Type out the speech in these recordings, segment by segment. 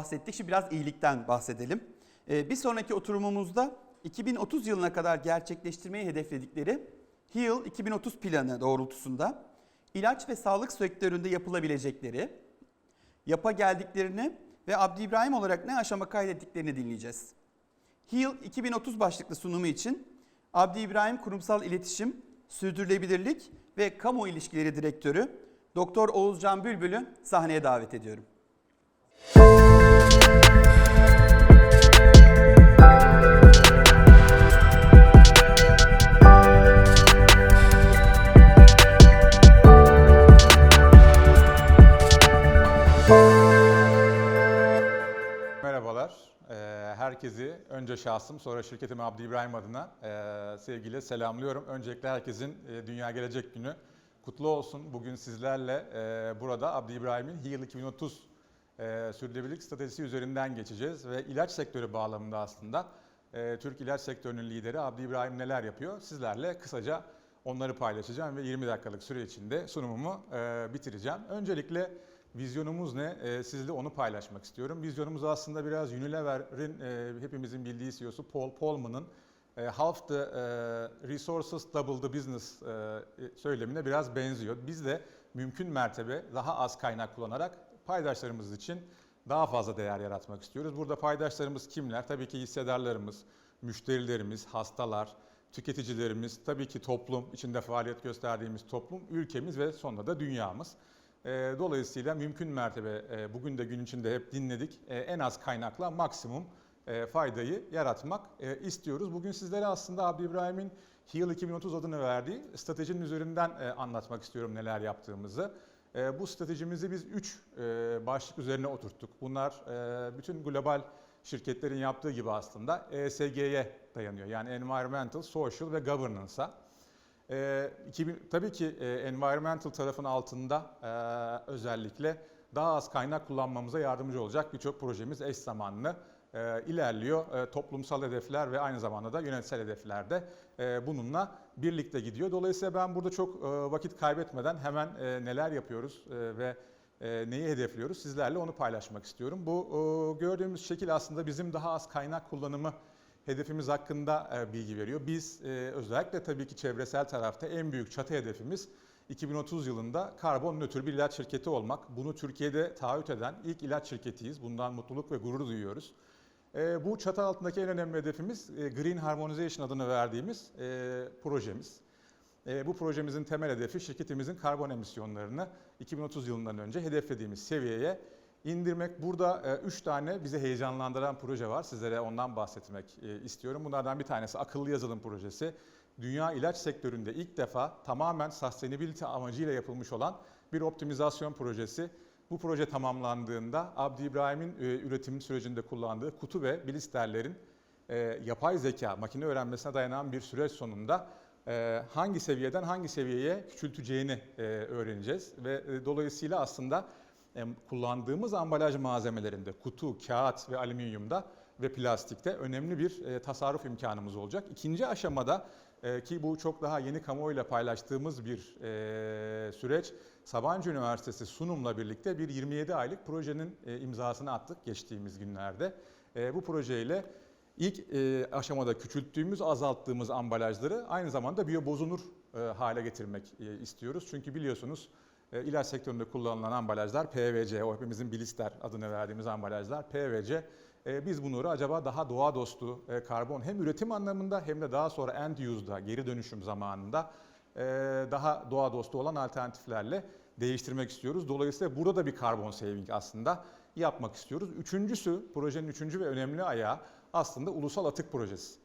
Bahsettik. Şimdi biraz iyilikten bahsedelim. Ee, bir sonraki oturumumuzda 2030 yılına kadar gerçekleştirmeyi hedefledikleri HEAL 2030 planı doğrultusunda ilaç ve sağlık sektöründe yapılabilecekleri, yapa geldiklerini ve Abdi İbrahim olarak ne aşama kaydettiklerini dinleyeceğiz. HEAL 2030 başlıklı sunumu için Abdi İbrahim Kurumsal İletişim, Sürdürülebilirlik ve Kamu İlişkileri Direktörü Doktor Oğuzcan Bülbül'ü sahneye davet ediyorum. Merhabalar. Ee, Herkesi önce şahsım sonra şirketim Abdi İbrahim adına e, sevgiyle selamlıyorum. Öncelikle herkesin e, Dünya Gelecek Günü kutlu olsun. Bugün sizlerle e, burada Abdi İbrahim'in HEAL 2030 e, sürdürülebilirlik stratejisi üzerinden geçeceğiz. Ve ilaç sektörü bağlamında aslında e, Türk ilaç sektörünün lideri Abdi İbrahim neler yapıyor? Sizlerle kısaca onları paylaşacağım ve 20 dakikalık süre içinde sunumumu e, bitireceğim. Öncelikle Vizyonumuz ne? Ee, sizle onu paylaşmak istiyorum. Vizyonumuz aslında biraz Unilever'in e, hepimizin bildiği CEO'su Paul Polman'ın e, half the e, resources double the business e, söylemine biraz benziyor. Biz de mümkün mertebe daha az kaynak kullanarak paydaşlarımız için daha fazla değer yaratmak istiyoruz. Burada paydaşlarımız kimler? Tabii ki hissedarlarımız, müşterilerimiz, hastalar, tüketicilerimiz, tabii ki toplum, içinde faaliyet gösterdiğimiz toplum, ülkemiz ve sonra da dünyamız. E, Dolayısıyla mümkün mertebe e, bugün de gün içinde hep dinledik. E, En az kaynakla maksimum e, faydayı yaratmak istiyoruz. Bugün sizlere aslında Abdi İbrahim'in HEAL 2030 adını verdiği stratejinin üzerinden anlatmak istiyorum neler yaptığımızı. E, Bu stratejimizi biz 3 başlık üzerine oturttuk. Bunlar e, bütün global şirketlerin yaptığı gibi aslında ESG'ye dayanıyor. Yani Environmental, Social ve Governance'a. Ee, 2000, tabii ki e, environmental tarafın altında e, özellikle daha az kaynak kullanmamıza yardımcı olacak birçok projemiz eş zamanlı e, ilerliyor. E, toplumsal hedefler ve aynı zamanda da yönetsel hedefler de e, bununla birlikte gidiyor. Dolayısıyla ben burada çok e, vakit kaybetmeden hemen e, neler yapıyoruz e, ve neyi hedefliyoruz sizlerle onu paylaşmak istiyorum. Bu gördüğümüz şekil aslında bizim daha az kaynak kullanımı hedefimiz hakkında bilgi veriyor. Biz özellikle tabii ki çevresel tarafta en büyük çatı hedefimiz 2030 yılında karbon nötr bir ilaç şirketi olmak. Bunu Türkiye'de taahhüt eden ilk ilaç şirketiyiz. Bundan mutluluk ve gurur duyuyoruz. E, bu çatı altındaki en önemli hedefimiz e, Green Harmonization adını verdiğimiz e, projemiz. E, bu projemizin temel hedefi şirketimizin karbon emisyonlarını 2030 yılından önce hedeflediğimiz seviyeye indirmek. Burada 3 tane bizi heyecanlandıran proje var. Sizlere ondan bahsetmek e, istiyorum. Bunlardan bir tanesi akıllı yazılım projesi. Dünya ilaç sektöründe ilk defa tamamen sustainability amacıyla yapılmış olan bir optimizasyon projesi. Bu proje tamamlandığında Abdi İbrahim'in e, üretim sürecinde kullandığı kutu ve blisterlerin e, yapay zeka, makine öğrenmesine dayanan bir süreç sonunda e, hangi seviyeden hangi seviyeye küçülteceğini öğreneceğiz. Ve dolayısıyla aslında kullandığımız ambalaj malzemelerinde kutu, kağıt ve alüminyumda ve plastikte önemli bir tasarruf imkanımız olacak. İkinci aşamada ki bu çok daha yeni kamuoyuyla paylaştığımız bir süreç Sabancı Üniversitesi sunumla birlikte bir 27 aylık projenin e, imzasını attık geçtiğimiz günlerde. E, bu projeyle ilk e, aşamada küçülttüğümüz, azalttığımız ambalajları aynı zamanda biyobozunur hale getirmek istiyoruz. Çünkü biliyorsunuz ilaç sektöründe kullanılan ambalajlar PVC, o hepimizin blister adını verdiğimiz ambalajlar PVC. Biz bunları acaba daha doğa dostu karbon hem üretim anlamında hem de daha sonra end use'da geri dönüşüm zamanında daha doğa dostu olan alternatiflerle değiştirmek istiyoruz. Dolayısıyla burada da bir karbon saving aslında yapmak istiyoruz. Üçüncüsü, projenin üçüncü ve önemli ayağı aslında ulusal atık projesi.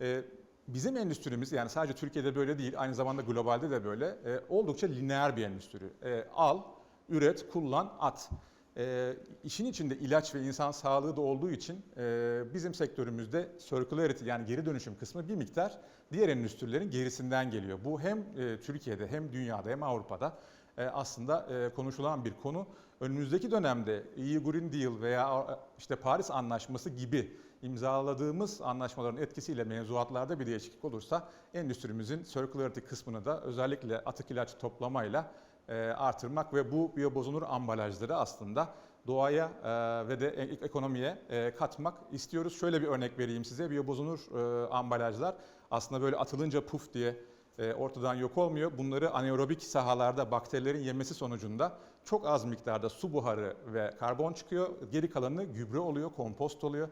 E, bizim endüstrimiz yani sadece Türkiye'de böyle değil aynı zamanda globalde de böyle e, oldukça lineer bir endüstri. E, al, üret, kullan, at. E, işin içinde ilaç ve insan sağlığı da olduğu için e, bizim sektörümüzde circularity yani geri dönüşüm kısmı bir miktar diğer endüstrilerin gerisinden geliyor. Bu hem e, Türkiye'de hem dünyada hem Avrupa'da aslında e, konuşulan bir konu. Önümüzdeki dönemde EU Green Deal veya e, işte Paris Anlaşması gibi imzaladığımız anlaşmaların etkisiyle mevzuatlarda bir değişiklik olursa endüstrimizin circularity kısmını da özellikle atık ilaç toplamayla e, artırmak ve bu biyobozunur ambalajları aslında doğaya e, ve de e- ekonomiye e, katmak istiyoruz. Şöyle bir örnek vereyim size. Biyobozunur e, ambalajlar aslında böyle atılınca puf diye e, ortadan yok olmuyor. Bunları anaerobik sahalarda bakterilerin yemesi sonucunda çok az miktarda su buharı ve karbon çıkıyor. Geri kalanı gübre oluyor, kompost oluyor.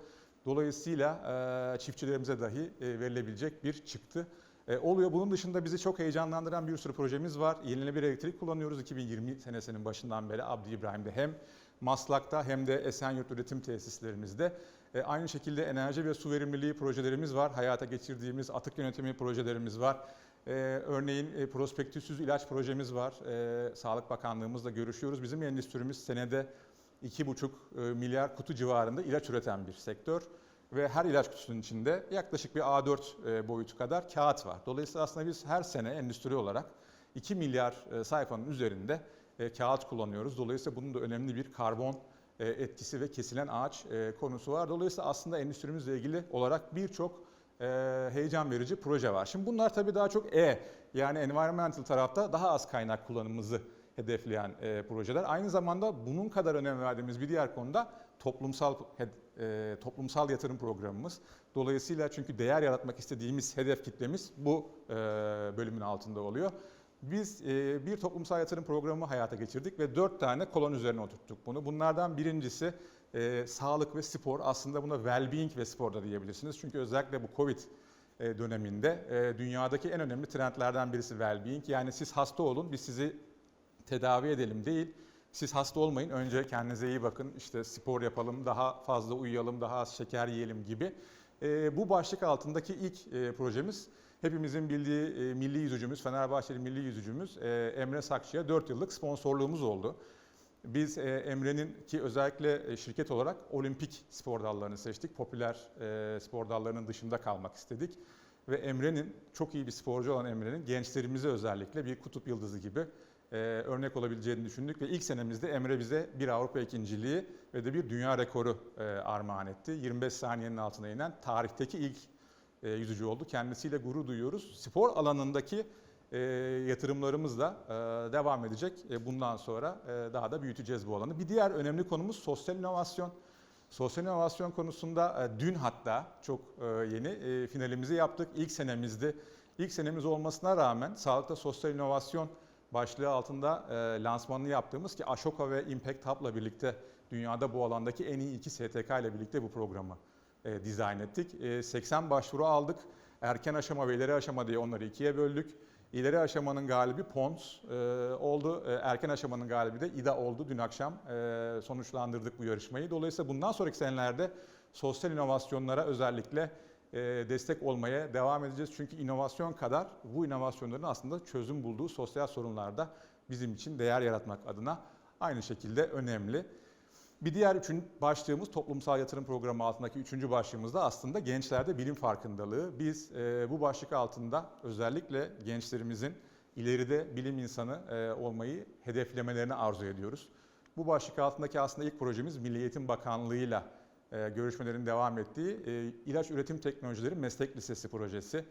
Dolayısıyla e, çiftçilerimize dahi e, verilebilecek bir çıktı e, oluyor. Bunun dışında bizi çok heyecanlandıran bir sürü projemiz var. Yenilenebilir elektrik kullanıyoruz 2020 senesinin başından beri Abdi İbrahim'de hem Maslak'ta hem de Esenyurt üretim tesislerimizde. E, aynı şekilde enerji ve su verimliliği projelerimiz var. Hayata geçirdiğimiz atık yönetimi projelerimiz var. E, örneğin e, prospektüsüz ilaç projemiz var. E, Sağlık Bakanlığımızla görüşüyoruz. Bizim endüstrimiz senede 2,5 e, milyar kutu civarında ilaç üreten bir sektör ve her ilaç kutusunun içinde yaklaşık bir A4 e, boyutu kadar kağıt var. Dolayısıyla aslında biz her sene endüstri olarak 2 milyar e, sayfanın üzerinde kağıt kullanıyoruz. Dolayısıyla bunun da önemli bir karbon etkisi ve kesilen ağaç konusu var. Dolayısıyla aslında endüstrimizle ilgili olarak birçok heyecan verici proje var. Şimdi bunlar tabii daha çok E yani environmental tarafta daha az kaynak kullanımımızı hedefleyen e, projeler. Aynı zamanda bunun kadar önem verdiğimiz bir diğer konuda toplumsal e, toplumsal yatırım programımız. Dolayısıyla çünkü değer yaratmak istediğimiz hedef kitlemiz bu e, bölümün altında oluyor. Biz e, bir toplumsal yatırım programı hayata geçirdik ve dört tane kolon üzerine oturttuk bunu. Bunlardan birincisi e, sağlık ve spor. Aslında buna well-being ve spor da diyebilirsiniz. Çünkü özellikle bu Covid e, döneminde e, dünyadaki en önemli trendlerden birisi well-being. Yani siz hasta olun, biz sizi tedavi edelim değil. Siz hasta olmayın, önce kendinize iyi bakın, işte spor yapalım, daha fazla uyuyalım, daha az şeker yiyelim gibi. E, bu başlık altındaki ilk e, projemiz hepimizin bildiği e, milli yüzücümüz, Fenerbahçeli milli yüzücümüz e, Emre Sakçı'ya 4 yıllık sponsorluğumuz oldu. Biz e, Emre'nin ki özellikle e, şirket olarak olimpik spor dallarını seçtik. Popüler e, spor dallarının dışında kalmak istedik. Ve Emre'nin, çok iyi bir sporcu olan Emre'nin gençlerimize özellikle bir kutup yıldızı gibi e, örnek olabileceğini düşündük. Ve ilk senemizde Emre bize bir Avrupa ikinciliği ve de bir dünya rekoru e, armağan etti. 25 saniyenin altına inen tarihteki ilk e, yüzücü oldu. Kendisiyle gurur duyuyoruz. Spor alanındaki e, yatırımlarımız da e, devam edecek. E, bundan sonra e, daha da büyüteceğiz bu alanı. Bir diğer önemli konumuz sosyal inovasyon. Sosyal inovasyon konusunda dün hatta çok yeni e, finalimizi yaptık. İlk senemizdi. İlk senemiz olmasına rağmen sağlıkta sosyal inovasyon başlığı altında lansmanını yaptığımız ki Ashoka ve Impact Hub'la birlikte dünyada bu alandaki en iyi iki STK ile birlikte bu programı e, dizayn ettik. E, 80 başvuru aldık. Erken aşama ve ileri aşama diye onları ikiye böldük. İleri aşamanın galibi Pons e, oldu. E, erken aşamanın galibi de İDA oldu. Dün akşam e, sonuçlandırdık bu yarışmayı. Dolayısıyla bundan sonraki senelerde sosyal inovasyonlara özellikle e, destek olmaya devam edeceğiz. Çünkü inovasyon kadar bu inovasyonların aslında çözüm bulduğu sosyal sorunlarda bizim için değer yaratmak adına aynı şekilde önemli. Bir diğer üçün başlığımız toplumsal yatırım programı altındaki üçüncü başlığımız da aslında gençlerde bilim farkındalığı. Biz e, bu başlık altında özellikle gençlerimizin ileride bilim insanı e, olmayı hedeflemelerini arzu ediyoruz. Bu başlık altındaki aslında ilk projemiz Milli Eğitim Bakanlığı'yla e, görüşmelerin devam ettiği e, ilaç üretim teknolojileri meslek lisesi projesi.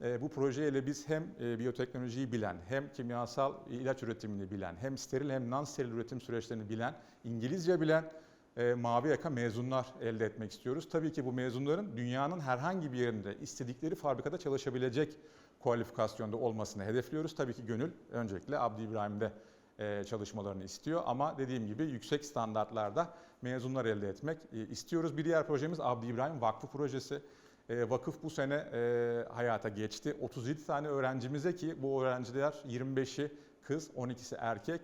E, bu projeyle biz hem e, biyoteknolojiyi bilen, hem kimyasal ilaç üretimini bilen, hem steril hem non-steril üretim süreçlerini bilen, İngilizce bilen e, mavi yaka mezunlar elde etmek istiyoruz. Tabii ki bu mezunların dünyanın herhangi bir yerinde istedikleri fabrikada çalışabilecek kualifikasyonda olmasını hedefliyoruz. Tabii ki gönül öncelikle Abdi İbrahim'de e, çalışmalarını istiyor ama dediğim gibi yüksek standartlarda mezunlar elde etmek istiyoruz. Bir diğer projemiz Abdi İbrahim Vakfı projesi. E, vakıf bu sene e, hayata geçti. 37 tane öğrencimize ki bu öğrenciler 25'i kız, 12'si erkek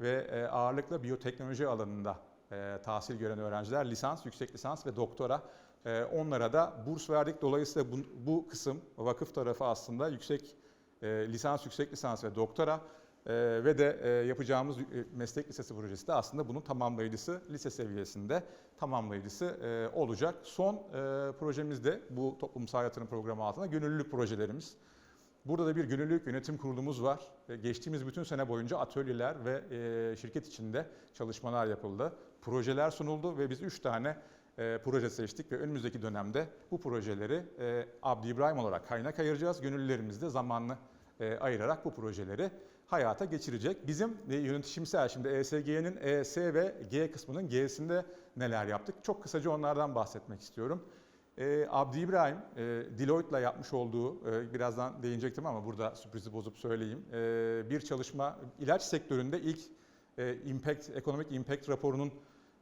ve e, ağırlıkla biyoteknoloji alanında e, tahsil gören öğrenciler lisans, yüksek lisans ve doktora. E, onlara da burs verdik. Dolayısıyla bu, bu kısım vakıf tarafı aslında yüksek lisans, yüksek lisans ve doktora e, ve de e, yapacağımız e, meslek lisesi projesi de aslında bunun tamamlayıcısı lise seviyesinde tamamlayıcısı e, olacak. Son e, projemiz de bu toplumsal yatırım programı altında gönüllülük projelerimiz. Burada da bir gönüllülük yönetim kurulumuz var. E, Geçtiğimiz bütün sene boyunca atölyeler ve e, şirket içinde çalışmalar yapıldı. Projeler sunuldu ve biz 3 tane e, proje seçtik ve önümüzdeki dönemde bu projeleri e, Abdi İbrahim olarak kaynak ayıracağız. Gönüllülerimiz de zamanlı e, ayırarak bu projeleri hayata geçirecek. Bizim e, yönetişimsel şimdi ESG'nin ES ve G kısmının G'sinde neler yaptık? Çok kısaca onlardan bahsetmek istiyorum. E, Abdi İbrahim, e, Deloitte'la yapmış olduğu, e, birazdan değinecektim ama burada sürprizi bozup söyleyeyim. E, bir çalışma, ilaç sektöründe ilk e, impact, ekonomik impact raporunun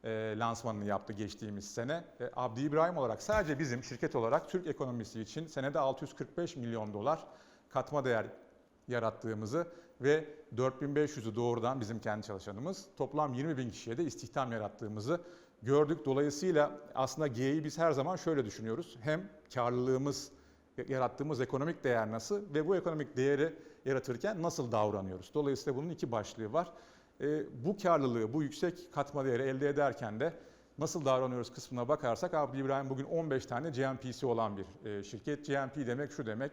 e, lansmanını yaptı geçtiğimiz sene. E, Abdi İbrahim olarak sadece bizim şirket olarak Türk ekonomisi için senede 645 milyon dolar katma değer yarattığımızı ve 4500'ü doğrudan bizim kendi çalışanımız toplam 20 bin kişiye de istihdam yarattığımızı gördük. Dolayısıyla aslında G'yi biz her zaman şöyle düşünüyoruz. Hem karlılığımız, yarattığımız ekonomik değer nasıl ve bu ekonomik değeri yaratırken nasıl davranıyoruz? Dolayısıyla bunun iki başlığı var. E, bu karlılığı, bu yüksek katma değeri elde ederken de nasıl davranıyoruz kısmına bakarsak Abdi İbrahim bugün 15 tane GMP'si olan bir e, şirket. GMP demek şu demek,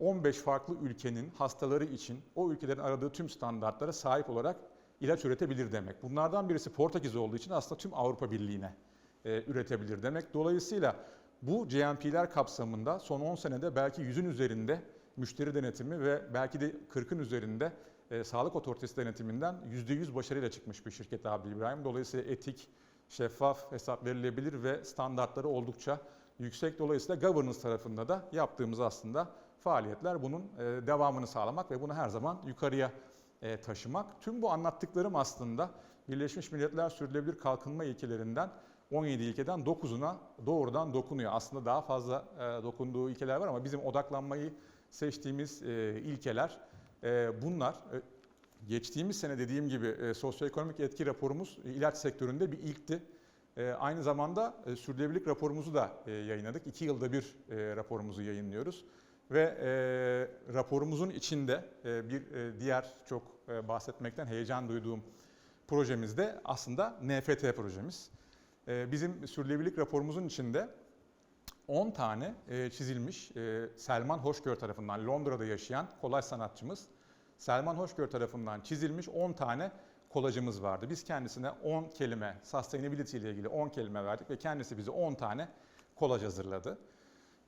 15 farklı ülkenin hastaları için o ülkelerin aradığı tüm standartlara sahip olarak ilaç üretebilir demek. Bunlardan birisi Portekiz olduğu için aslında tüm Avrupa Birliği'ne e, üretebilir demek. Dolayısıyla bu GMP'ler kapsamında son 10 senede belki 100'ün üzerinde müşteri denetimi ve belki de 40'ın üzerinde e, sağlık otoritesi denetiminden %100 başarıyla çıkmış bir şirket abi İbrahim. Dolayısıyla etik, şeffaf, hesap verilebilir ve standartları oldukça yüksek. Dolayısıyla governance tarafında da yaptığımız aslında faaliyetler bunun e, devamını sağlamak ve bunu her zaman yukarıya e, taşımak. Tüm bu anlattıklarım aslında Birleşmiş Milletler Sürdürülebilir Kalkınma ilkelerinden 17 ilkeden 9'una doğrudan dokunuyor. Aslında daha fazla e, dokunduğu ilkeler var ama bizim odaklanmayı seçtiğimiz ilkeler bunlar. Geçtiğimiz sene dediğim gibi sosyoekonomik etki raporumuz ilaç sektöründe bir ilkti. E, aynı zamanda e, sürdürülebilirlik raporumuzu da e, yayınladık. İki yılda bir e, raporumuzu yayınlıyoruz. Ve raporumuzun içinde bir diğer çok bahsetmekten heyecan duyduğum projemiz de aslında NFT projemiz. Bizim sürdürülebilirlik raporumuzun içinde 10 tane çizilmiş Selman Hoşgör tarafından Londra'da yaşayan kolaj sanatçımız Selman Hoşgör tarafından çizilmiş 10 tane kolajımız vardı. Biz kendisine 10 kelime sustainability ile ilgili 10 kelime verdik ve kendisi bize 10 tane kolaj hazırladı.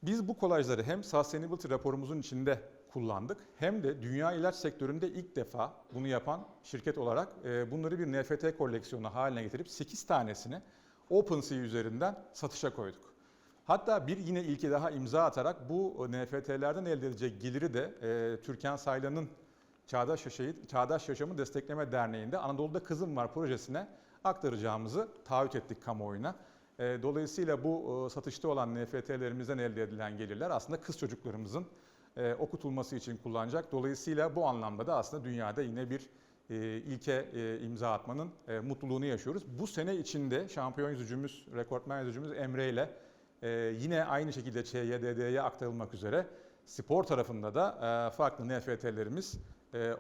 Biz bu kolajları hem sustainability raporumuzun içinde kullandık hem de dünya ilaç sektöründe ilk defa bunu yapan şirket olarak e, bunları bir NFT koleksiyonu haline getirip 8 tanesini OpenSea üzerinden satışa koyduk. Hatta bir yine ilke daha imza atarak bu NFT'lerden elde edilecek geliri de e, Türkan Saylan'ın Çağdaş, Yaşayı, Çağdaş Yaşamı Destekleme Derneği'nde Anadolu'da Kızım Var projesine aktaracağımızı taahhüt ettik kamuoyuna. E, dolayısıyla bu e, satışta olan NFT'lerimizden elde edilen gelirler aslında kız çocuklarımızın e, okutulması için kullanacak. Dolayısıyla bu anlamda da aslında dünyada yine bir e, ilke imza atmanın mutluluğunu yaşıyoruz. Bu sene içinde şampiyon yüzücümüz, rekortmen yüzücümüz Emre ile yine aynı şekilde ÇYDD'ye aktarılmak üzere spor tarafında da farklı NFT'lerimiz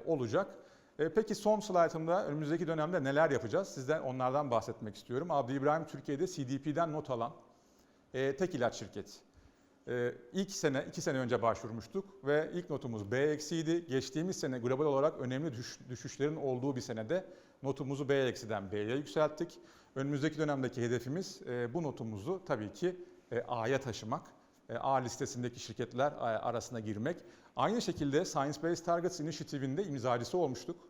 olacak. E, peki son slaytımda önümüzdeki dönemde neler yapacağız? Sizden onlardan bahsetmek istiyorum. Abdi İbrahim Türkiye'de CDP'den not alan e, tek ilaç şirketi. E, ilk sene, iki sene önce başvurmuştuk ve ilk notumuz B eksiydi. Geçtiğimiz sene global olarak önemli düş, düşüşlerin olduğu bir senede notumuzu B eksiden B'ye yükselttik. Önümüzdeki dönemdeki hedefimiz e, bu notumuzu tabii ki e, A'ya taşımak. E, A listesindeki şirketler e, arasına girmek. Aynı şekilde Science Based Targets Initiative'inde imzacısı olmuştuk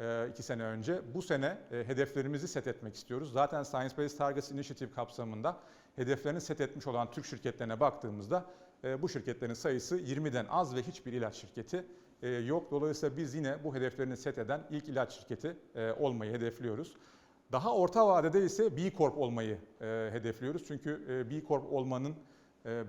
e, iki sene önce. Bu sene hedeflerimizi set etmek istiyoruz. Zaten Science Based Targets Initiative kapsamında hedeflerini set etmiş olan Türk şirketlerine baktığımızda bu şirketlerin sayısı 20'den az ve hiçbir ilaç şirketi yok. Dolayısıyla biz yine bu hedeflerini set eden ilk ilaç şirketi olmayı hedefliyoruz. Daha orta vadede ise B Corp olmayı hedefliyoruz. Çünkü B Corp olmanın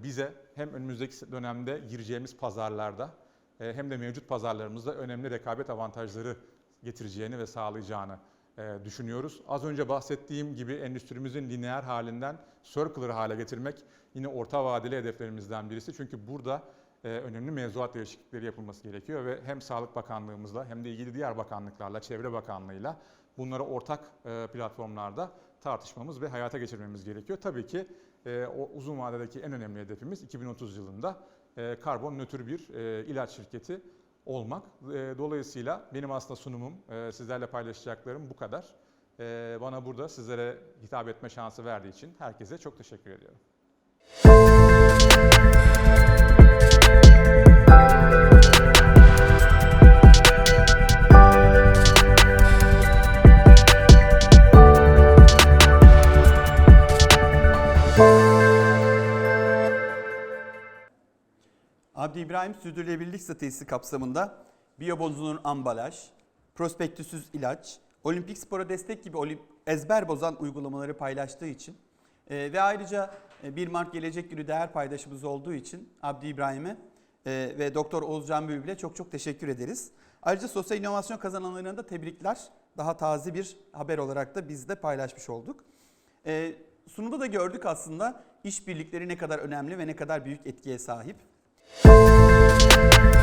bize hem önümüzdeki dönemde gireceğimiz pazarlarda e, hem de mevcut pazarlarımızda önemli rekabet avantajları getireceğini ve sağlayacağını e, düşünüyoruz. Az önce bahsettiğim gibi endüstrimizin lineer halinden circular hale getirmek yine orta vadeli hedeflerimizden birisi. Çünkü burada e, önemli mevzuat değişiklikleri yapılması gerekiyor ve hem Sağlık Bakanlığımızla hem de ilgili diğer bakanlıklarla, Çevre Bakanlığı'yla bunları ortak platformlarda tartışmamız ve hayata geçirmemiz gerekiyor. Tabii ki e, o uzun vadedeki en önemli hedefimiz 2030 yılında e, karbon nötr bir e, ilaç şirketi olmak. E, dolayısıyla benim aslında sunumum, e, sizlerle paylaşacaklarım bu kadar. E, bana burada sizlere hitap etme şansı verdiği için herkese çok teşekkür ediyorum. İbrahim Sürdürülebilirlik Stratejisi kapsamında biyobozunur ambalaj, prospektüsüz ilaç, olimpik spora destek gibi ezber bozan uygulamaları paylaştığı için e, ve ayrıca e, 1 Mart Gelecek Günü değer paydaşımız olduğu için Abdi İbrahim'e e, ve Doktor Oğuzcan Bülbül'e çok çok teşekkür ederiz. Ayrıca sosyal inovasyon kazananlarına da tebrikler. Daha taze bir haber olarak da biz de paylaşmış olduk. E, sunumda da gördük aslında işbirlikleri ne kadar önemli ve ne kadar büyük etkiye sahip. Música